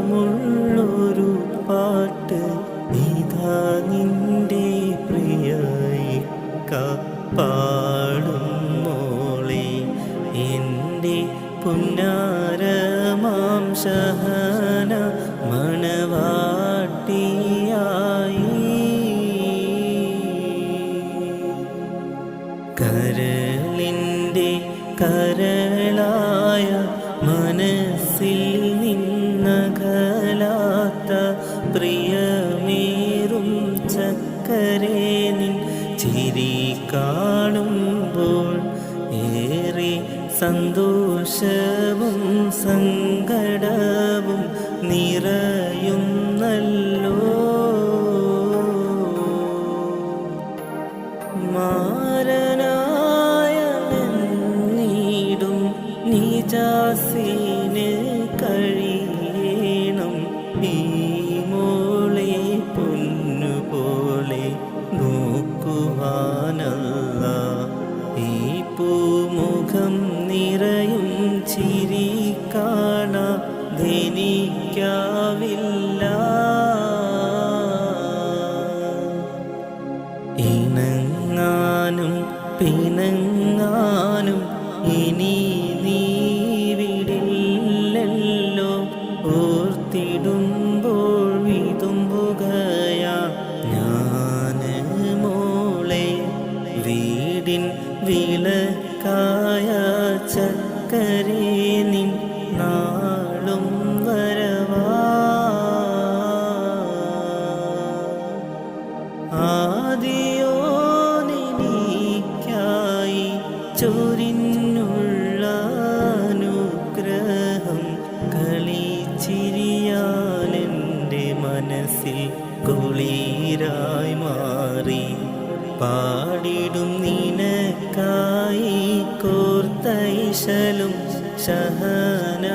മധുരമുള്ളൊരു പാട്ട്. ഇതാ നിന്റെ പ്രിയായി കാപ്പാടും മോളെ എന്റെ പുന്നാരമാം മണവാട്ടിയായി കരളിന്റെ കരളായ മനസ്സിൽ നിൻ ചിരി കാണുമ്പോൾ ഏറെ സന്തോഷവും സങ്കടവും ഈ പൂമുഖം നിറയും ചിരി കാണാ ധനിക്കാവില്ല. ഇണങ്ങാനും പിണങ്ങാനും ഇനി വിളക്കായ ചക്കരേ നിൻ നാളും വരവാ. ആദിയോ നിനിക്കായി ചൊരിഞ്ഞുള്ള അനുഗ്രഹം കളിച്ചിരിയാലെന്റെ മനസ്സിൽ കുളീരായി മാറി. പാടിടും നിനക്കായി കോർത്തൈശലും ശഹന